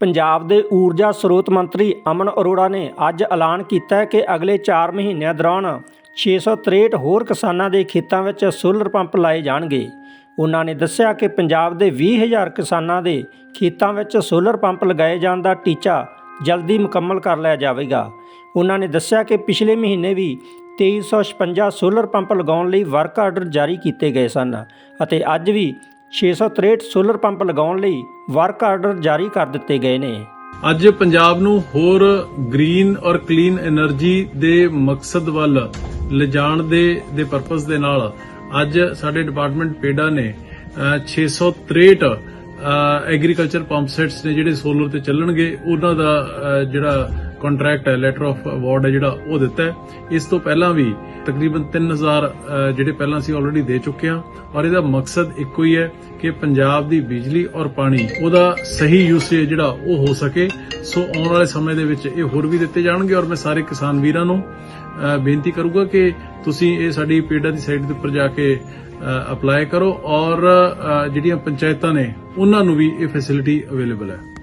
ਪੰਜਾਬ ਦੇ ਊਰਜਾ ਸਰੋਤ ਮੰਤਰੀ ਅਮਨ ਅਰੋੜਾ ਨੇ ਅੱਜ ਐਲਾਨ ਕੀਤਾ ਹੈ ਕਿ ਅਗਲੇ 4 ਮਹੀਨਿਆਂ ਦੌਰਾਨ 663 ਹੋਰ ਕਿਸਾਨਾਂ ਦੇ ਖੇਤਾਂ ਵਿੱਚ ਸੋਲਰ ਪੰਪ ਲਾਏ ਜਾਣਗੇ। ਉਹਨਾਂ ਨੇ ਦੱਸਿਆ ਕਿ ਪੰਜਾਬ ਦੇ 20000 ਕਿਸਾਨਾਂ ਦੇ ਖੇਤਾਂ ਵਿੱਚ ਸੋਲਰ ਪੰਪ ਲਗਾਏ ਜਾਣ ਦਾ ਟੀਚਾ ਜਲਦੀ ਮੁਕੰਮਲ ਕਰ ਲਿਆ ਜਾਵੇਗਾ। ਉਹਨਾਂ ਨੇ ਦੱਸਿਆ ਕਿ ਪਿਛਲੇ ਮਹੀਨੇ ਵੀ 2356 ਸੋਲਰ ਪੰਪ ਲਗਾਉਣ ਲਈ ਵਰਕ ਆਰਡਰ ਜਾਰੀ ਕੀਤੇ ਗਏ ਸਨ ਅਤੇ ਅੱਜ ਵੀ 663 ਸੋਲਰ ਪੰਪ ਲਗਾਉਣ ਲਈ ਵਰਕ ਆਰਡਰ ਜਾਰੀ ਕਰ ਦਿੱਤੇ ਗਏ ਨੇ। ਅੱਜ ਪੰਜਾਬ ਨੂੰ ਹੋਰ ਗ੍ਰੀਨ ਔਰ ਕਲੀਨ એનર્ਜੀ ਦੇ ਮਕਸਦ ਵੱਲ ਲਿਜਾਣ ਦੇ ਦੇ ਪਰਪਸ ਦੇ ਨਾਲ ਅੱਜ ਸਾਡੇ ਡਿਪਾਰਟਮੈਂਟ ਪੇਡਾ ਨੇ 663 ਐਗਰੀਕਲਚਰ ਪੰਪ ਸੈਟਸ ਨੇ ਜਿਹੜੇ ਸੋਲਰ ਤੇ ਚੱਲਣਗੇ, ਉਹਨਾਂ ਦਾ ਜਿਹੜਾ ਕੰਟਰੈਕਟ ਹੈ ਲੈਟਰ ਆਫ ਅਵਾਰਡ ਹੈ ਜਿਹੜਾ ਉਹ ਦਿੱਤਾ ਇਸ ਤੋਂ ਪਹਿਲਾਂ ਵੀ ਤਕਰੀਬਨ 3000 ਅ, ਜਿਹੜੇ ਪਹਿਲਾਂ ਅਸੀਂ ਆਲਰੇਡੀ ਦੇ ਚੁੱਕੇ ਹਾਂ। ਔਰ ਇਹਦਾ ਮਕਸਦ ਇੱਕੋ ਹੀ ਹੈ ਕਿ ਪੰਜਾਬ ਦੀ ਬਿਜਲੀ ਔਰ ਪਾਣੀ ਉਹਦਾ ਸਹੀ ਯੂਸੇਜ ਜਿਹੜਾ ਉਹ ਹੋ ਸਕੇ। ਸੋ ਆਉਣ ਵਾਲੇ ਸਮੇਂ ਦੇ ਵਿੱਚ ਇਹ ਹੋਰ ਵੀ ਦਿੱਤੇ ਜਾਣਗੇ ਔਰ ਮੈਂ ਸਾਰੇ ਕਿਸਾਨ ਵੀਰਾਂ ਨੂੰ ਬੇਨਤੀ ਕਰੂੰਗਾ ਕਿ ਤੁਸੀਂ ਇਹ ਸਾਡੀ ਪੇਡਾ ਦੀ ਸਾਈਟ ਦੇ ਉੱਪਰ ਜਾ ਕੇ ਅਪਲਾਈ ਕਰੋ। ਔਰ ਜਿਹੜੀਆਂ ਪੰਚਾਇਤਾਂ ਨੇ ਉਹਨਾਂ ਨੂੰ ਵੀ ਇਹ ਫੈਸਿਲਿਟੀ ਅਵੇਲੇਬਲ ਹੈ।